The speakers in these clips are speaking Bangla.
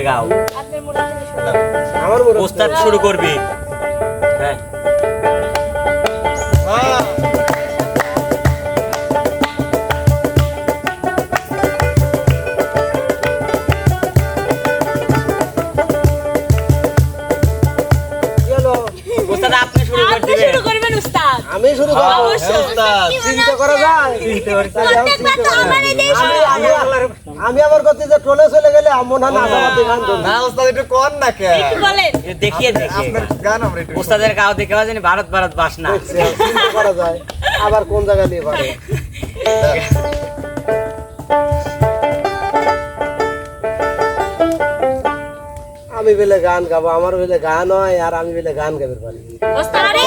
গাও। প্রস্তাব শুরু করবি। হ্যাঁ। আমি শুরু করব। হ্যাঁ, চিন্তা করা যায়। আমি আবার করতে যে টোলে চলে গেলে মনে হয় না ওস্তাদ একটু না কে? একটু বলেন। দেখিয়ে দেখিয়ে। ওস্তাদের গাও দেখে জানি ভারত ভারত বাস না। করা যায় আবার কোন জায়গা নিয়ে পারে। আমি বেলে গান গাবো আমার বেলে গান হয় আর আমি বেলে গান গাবের পারি। ওস্তাদ আরে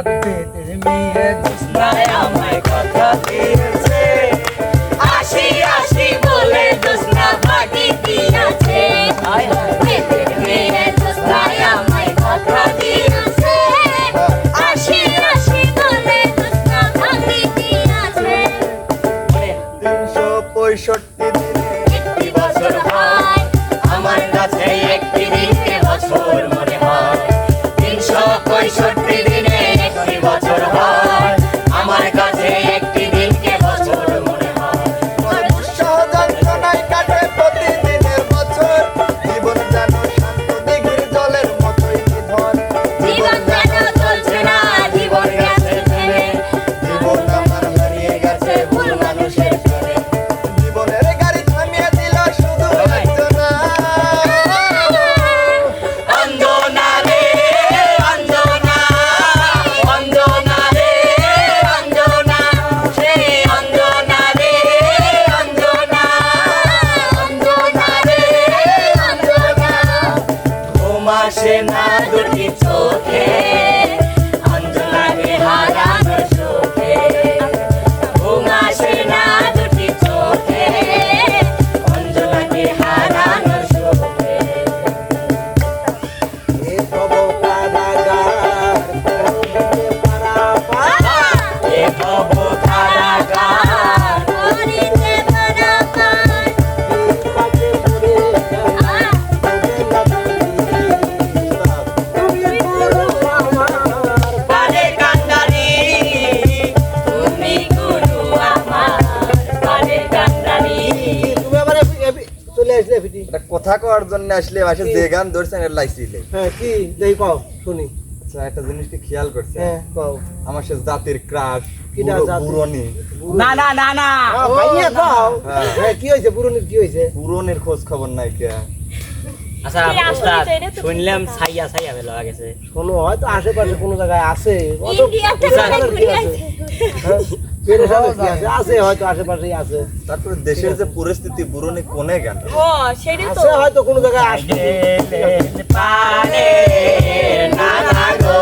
আমার পেটের মেয়ে জোসনায় আমায় কথা দিয়েছে। একটি বছর ভাই কথা কওয়ার জন্য আসলে বাসে যে গান ধরছেন এর লাইছিলে। হ্যাঁ কি? দেই পাও শুনি। আচ্ছা একটা জিনিস কি খেয়াল করছে। হ্যাঁ কও। আমার সে জাতির ক্রাশ কিডা জাতি? পুরনি না না না না। হ্যাঁ, ভাইয়া কও। হ্যাঁ। কি হয়েছে? পুরনির কি হয়েছে? পুরনের খোঁজ খবর নাই কে? আচ্ছা ওস্তাদ শুনলাম ছাইয়া ছাইয়া বেলা গেছে। শোনো হয়তো আশেপাশে কোনো জায়গায় আছে। অত আছে। হ্যাঁ? হয়তো আশেপাশেই আছে তারপরে দেশের যে পরিস্থিতি পুরনি কোনে গেল ও সেটাই তো হয়তো কোনো জায়গায় আসবে পারে না গো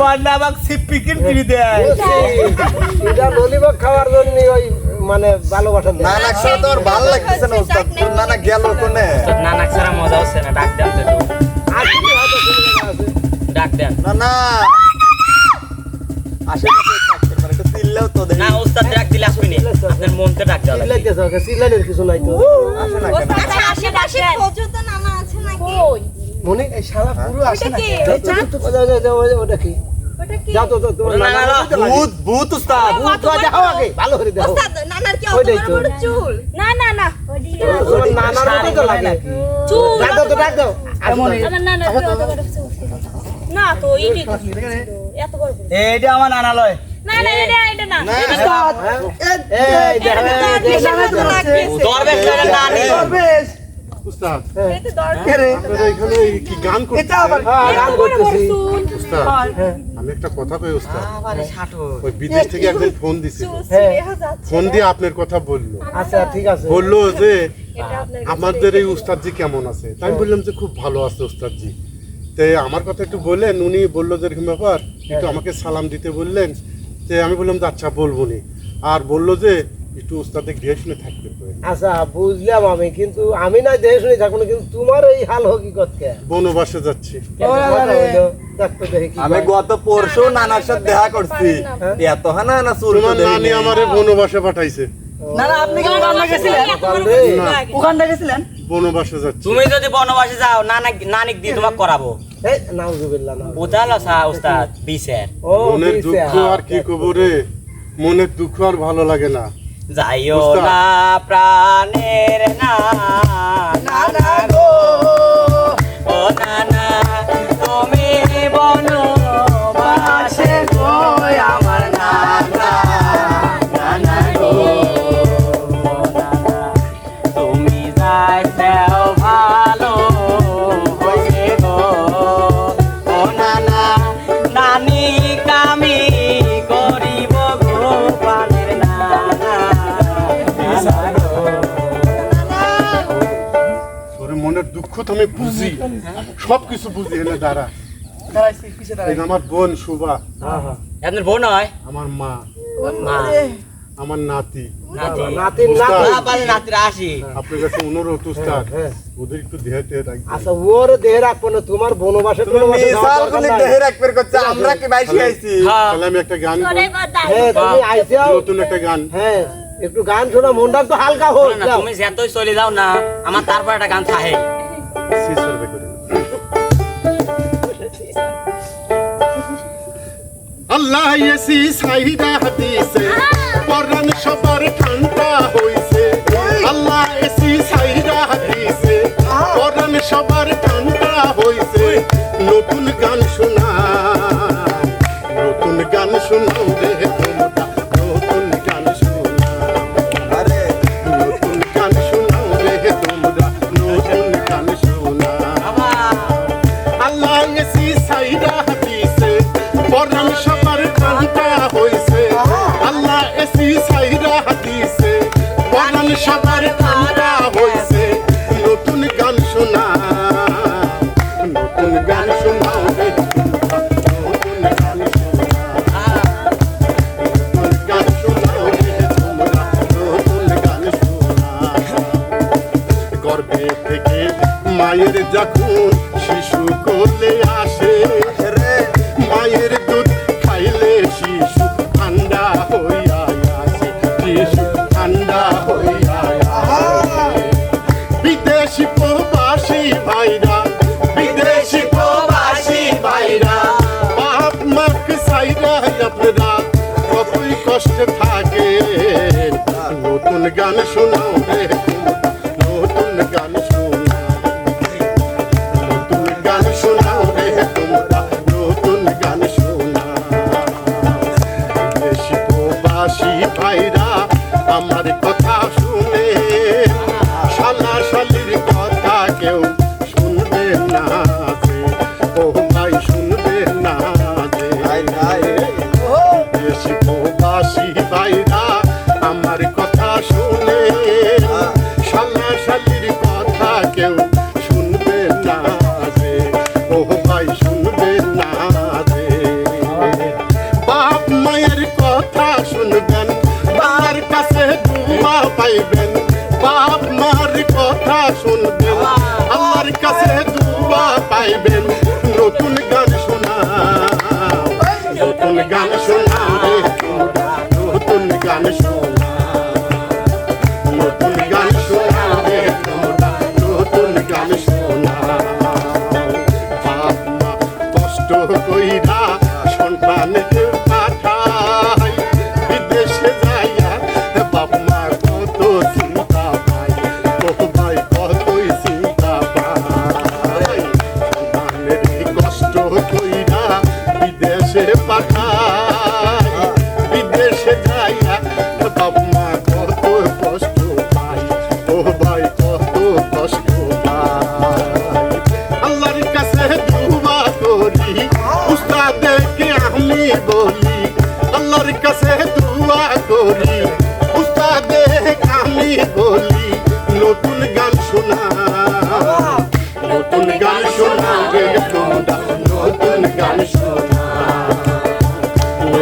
পান্ডা বাগ সিপিকিন কিনে দেয়। এটা ললিপপ খাওয়ার জন্য ওই মানে ভালোবাসা দেয়। নানা ছাড়া তো ভালো লাগতেছে না উস্তাদ। তোর নানা গেল কোনে? নানা ছাড়া মজা হচ্ছে না ডাক দেন তো। ডাক দেন। আশেপাশে থাকতে পারে একটু চিল্লেও তো দেখি। না ওস্তাদ ডাক দিলে আসবে নি। আপনার মনতে ডাক দেওয়া চিল্লাইতেছে ওকে, চিল্লাইনের কিছু নাই তো। আসে না কেন আশেপাশে খোঁজো তো নানা আছে নাকি? মনে এই সারা পুরো আসে না। ওটা কি? এইটা আমার নানা। লয় দরবেশ। উস্তাদ। দরকার। কি গান হ্যাঁ, হ্যাঁ, আমি একটা কথা কই উস্তাদ? ওই বিদেশ থেকে একজন ফোন হ্যাঁ। যাচ্ছে। ফোন দিয়ে আপনার কথা বলল। আচ্ছা ঠিক আছে। বলল যে আমাদের এই উস্তাদজি কেমন আছে? তাই আমি বললাম যে খুব ভালো আছে উস্তাদজি। তো আমার কথা একটু বললেন উনি বলল যে এরকম ব্যাপার। একটু আমাকে সালাম দিতে বললেন। যে আমি বললাম যে আচ্ছা বলব নি। আর বলল যে একটু উস্তাদে ঘিরে শুনে থাকতে হবে। আচ্ছা বুঝলাম আমি কিন্তু আমি না শুনে থাকুন কিন্তু তোমার এই হাল হকিকত কে বনবাসে যাচ্ছি। আমি গত পরশু নানার সাথে দেখা করছি। এত হানা না। নানি আমারে বনবাসে পাঠাইছে। না না আপনি কি রান্না গেছিলেন? ওখানটা গেছিলেন? বনবাসে যাচ্ছি। তুমি যদি বনবাসে যাও নানা নানিক দিয়ে তোমাকে করাবো। এই, নাউজুবিল্লাহ, মনের দুঃখ হ্যাঁ, আর কি কব রে? মনের দুঃখ আর ভালো লাগে না। যাইও। না প্রাণের না নানা গো ও নানা তুমি বনবাসে আমি বুঝি সব কিছু বুঝি এনে দাঁড়া। আমার বোন শুভা হ্যাঁ, হ্যাঁ। আপনার বোন হয়? আমার মা আমার নাতি। আপনার কাছে অনুরোধ উস্তাদ। ওদের একটু দেহাতে রাখবেন। আচ্ছা ওর দেহে রাখব না তোমার বনবাসে তুমি টনবাসে যাওয়ার মিসাল দরকার গুলি নাই। দেহে রাখবে করছে আমরা কি বাইশি আইছি? তাহলে আমি একটা গান জোরে করি। কথা। হ্যাঁ তুমি আইসাও নতুন একটা গান। হ্যাঁ একটু গান শোনা মনটা একটু হালকা হোক না তুমি যতই চলে যাও না আমার তারপর একটা গান থাকে। করবে করে আল্লাহ এসি সাহিদা হাদিসে। পরান সবার ঠান্ডা হইছে। আল্লাহ এসি সাহিদা হাদিসে। পরান সবার ঠান্ডা হইছে। নতুন গান আমার কথা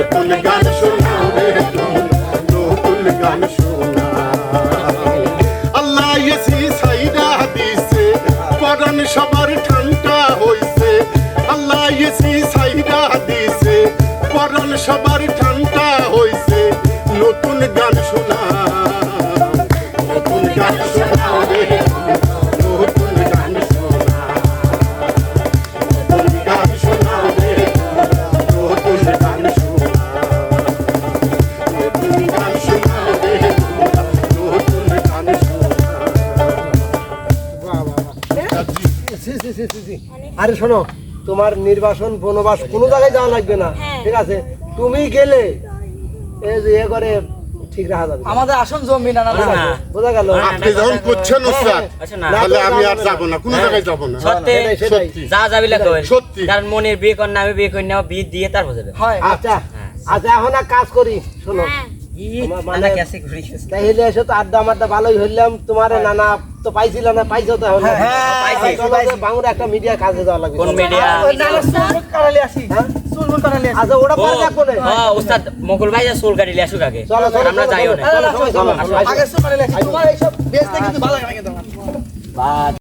নতুন গান শোনা রে তোমরা নতুন গান শোনা আরে শোনো তোমার নির্বাসন বনবাস কোনো জায়গায় যাওয়া লাগবে না হ্যাঁ। ঠিক আছে? তুমি গেলে এই যে ইয়ে করে ঠিক রাখা যাবে। আমাদের আসন জমি না না না, না। বোঝা গেল? হ্যাঁ, আপনি যখন করছেন ওস্তাদ আচ্ছা তাহলে আমি আর যাব না কোনো জায়গায় যাব না। সত্যি। সেটাই, সেটাই। সত্যি। যা যাবি লাগবে সত্যি। কারণ মনের বিয়ে কর না আমি বিয়ে করি না বিয়ে দিয়ে তারপর যাবে। হয়। আচ্ছা আচ্ছা এখন এক কাজ করি শোনো। হ্যাঁ। মানে- এসে তো আড্ডা মাড্ডা ভালোই হইলাম তোমার নানা তো পাইছিল না পাইছো তো হ্যাঁ, পাইছি, চলো বাংলা একটা মিডিয়া কাজে যাওয়া লাগবে। কোন চলো। মিডিয়া আচ্ছা ওটা পার পরে দেখব না হ্যাঁ ওস্তাদ মকুল ভাই যা চুল কাটিলে আসুক আগে। চলো চলো আমরা যাইও না। চলো, সবাই চলো, আসো, আসো। বাদ